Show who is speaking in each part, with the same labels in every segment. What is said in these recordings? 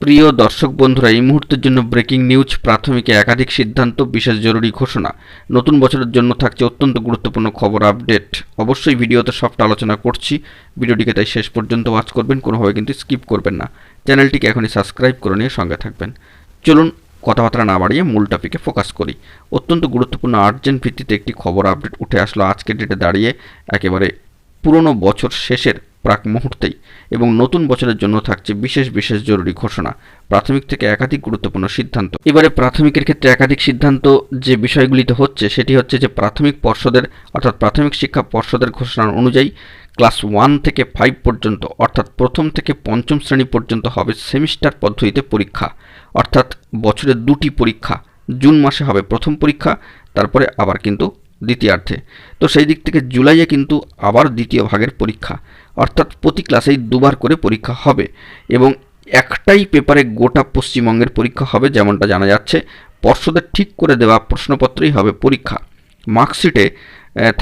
Speaker 1: প্রিয় দর্শক বন্ধুরা, এই মুহূর্তের জন্য ব্রেকিং নিউজ প্রাথমিকে একাধিক সিদ্ধান্ত, বিশেষ জরুরি ঘোষণা। নতুন বছরের জন্য থাকছে অত্যন্ত গুরুত্বপূর্ণ খবর আপডেট অবশ্যই ভিডিওতে সবটা আলোচনা করছি। ভিডিওটিকে তাই শেষ পর্যন্ত ওয়াচ করবেন, কোনোভাবে কিন্তু স্কিপ করবেন না। চ্যানেলটিকে এখনই সাবস্ক্রাইব করে নিয়ে সঙ্গে থাকবেন। চলুন কথাবার্তা না বাড়িয়ে মূল টপিকে ফোকাস করি। অত্যন্ত গুরুত্বপূর্ণ আর্জেন্ট ভিত্তিতে একটি খবর আপডেট উঠে আসলো। আজকের ডেটে দাঁড়িয়ে একেবারে পুরনো বছর শেষের প্রাক মুহূর্তেই এবং নতুন বছরের জন্য থাকছে বিশেষ বিশেষ জরুরি ঘোষণা, প্রাথমিক থেকে একাধিক গুরুত্বপূর্ণ সিদ্ধান্ত। এবারে প্রাথমিকের ক্ষেত্রে একাধিক সিদ্ধান্ত যে বিষয়গুলিতে হচ্ছে সেটি হচ্ছে যে প্রাথমিক পর্ষদের অর্থাৎ প্রাথমিক শিক্ষা পর্ষদের ঘোষণা অনুযায়ী ক্লাস ওয়ান থেকে ফাইভ পর্যন্ত অর্থাৎ প্রথম থেকে পঞ্চম শ্রেণি পর্যন্ত হবে সেমিস্টার পদ্ধতিতে পরীক্ষা। অর্থাৎ বছরে দুটি পরীক্ষা, জুন মাসে হবে প্রথম পরীক্ষা, তারপরে আবার কিন্তু দ্বিতীয়ার্ধে। তো সেই দিক থেকে জুলাইয়ে কিন্তু আবার দ্বিতীয় ভাগের পরীক্ষা, অর্থাৎ প্রতি ক্লাসেই দুবার করে পরীক্ষা হবে এবং একটাই পেপারে গোটা পশ্চিমবঙ্গের পরীক্ষা হবে যেমনটা জানা যাচ্ছে। পর্ষদের ঠিক করে দেওয়া প্রশ্নপত্রেই হবে পরীক্ষা। মার্কশিটে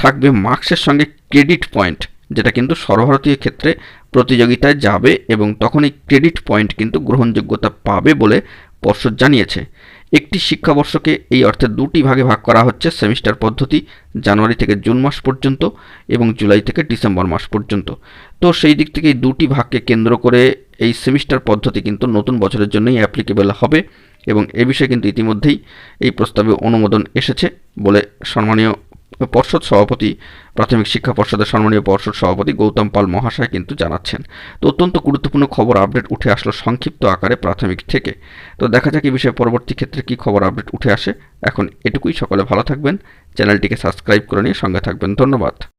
Speaker 1: থাকবে মার্কসের সঙ্গে ক্রেডিট পয়েন্ট, যেটা কিন্তু সর্বভারতীয় ক্ষেত্রে প্রতিযোগিতায় যাবে এবং তখন এই ক্রেডিট পয়েন্ট কিন্তু গ্রহণযোগ্যতা পাবে বলে পর্ষদ জানিয়েছে। একটি শিক্ষাবর্ষকে এই অর্থে দুটি ভাগে ভাগ করা হচ্ছে, সেমিস্টার পদ্ধতি জানুয়ারি থেকে জুন মাস পর্যন্ত এবং জুলাই থেকে ডিসেম্বর মাস পর্যন্ত। তো সেই দিক থেকে এই দুটি ভাগকে কেন্দ্র করে এই সেমিস্টার পদ্ধতি কিন্তু নতুন বছরের জন্যই অ্যাপ্লিকেবল হবে এবং এ বিষয়ে কিন্তু ইতিমধ্যেই এই প্রস্তাবে অনুমোদন এসেছে বলে সম্মানীয় পর্ষদ সভাপতি, প্রাথমিক শিক্ষা পর্ষদের সম্মানীয় পর্ষদ সভাপতি গৌতম পাল মহাশয় কিন্তু জানাচ্ছেন, তো অত্যন্ত গুরুত্বপূর্ণ খবর আপডেট উঠে আসলো সংক্ষিপ্ত আকারে প্রাথমিক থেকে। তো দেখা যাক এই বিষয়ে পরবর্তী ক্ষেত্রে কী খবর আপডেট উঠে আসে। এখন এটুকুই, সকলে ভালো থাকবেন। চ্যানেলটিকে সাবস্ক্রাইব করে নিয়ে সঙ্গে থাকবেন। ধন্যবাদ।